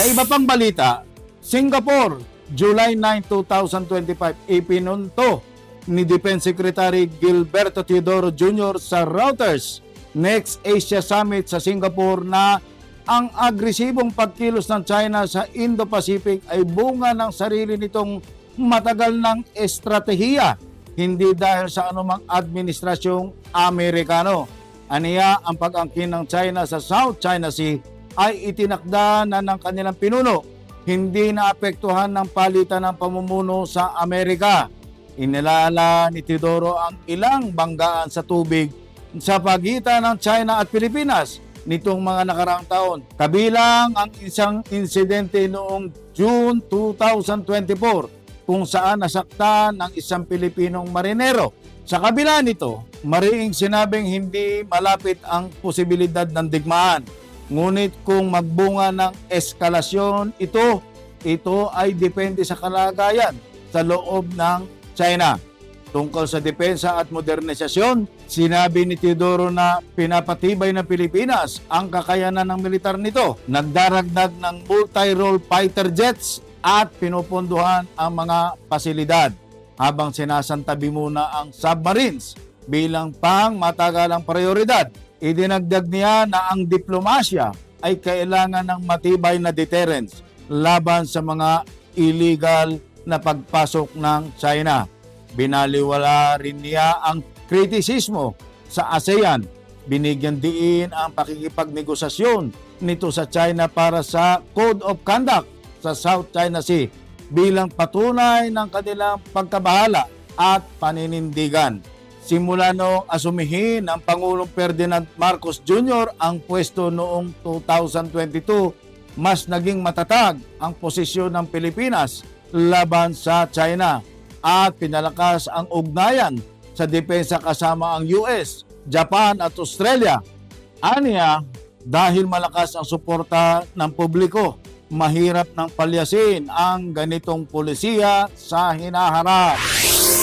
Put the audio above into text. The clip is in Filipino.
Sa iba pang balita, Singapore, July 9, 2025, ipinunto ni Defense Secretary Gilberto Teodoro Jr. sa Reuters Next Asia Summit sa Singapore na ang agresibong pagkilos ng China sa Indo-Pacific ay bunga ng sarili nitong matagal ng estratehiya, hindi dahil sa anumang administrasyong Amerikano. Aniya ang pag-angkin ng China sa South China Sea ay itinakda na ng kanilang pinuno, hindi naapektuhan ng palitan ng pamumuno sa Amerika. Inilala ni Teodoro ang ilang banggaan sa tubig sa pagitan ng China at Pilipinas nitong mga nakaraang taon. Kabilang ang isang insidente noong June 2024 kung saan nasaktan ang isang Pilipinong marinero. Sa kabila nito, mariing sinabing hindi malapit ang posibilidad ng digmaan. Ngunit kung magbunga ng eskalasyon ito, ito ay depende sa kalagayan sa loob ng China. Tungkol sa depensa at modernisasyon, sinabi ni Teodoro na pinapatibay ng Pilipinas ang kakayanan ng militar nito. Nagdaragdag ng multi-role fighter jets at pinupunduhan ang mga pasilidad habang sinasantabi muna ang submarines bilang pang matagalang prioridad. Idinagdag niya na ang diplomasya ay kailangan ng matibay na deterrence laban sa mga illegal na pagpasok ng China. Binaliwala rin niya ang kritisismo sa ASEAN. Binigyan diin ang pakikipagnegosasyon nito sa China para sa Code of Conduct sa South China Sea bilang patunay ng kanilang pagkabahala at paninindigan. Simula noong asumihin ang Pangulong Ferdinand Marcos Jr. ang pwesto noong 2022, mas naging matatag ang posisyon ng Pilipinas laban sa China at pinalakas ang ugnayan sa depensa kasama ang US, Japan at Australia. Aniya, dahil malakas ang suporta ng publiko, mahirap ng palyasin ang ganitong polisiya sa hinaharap.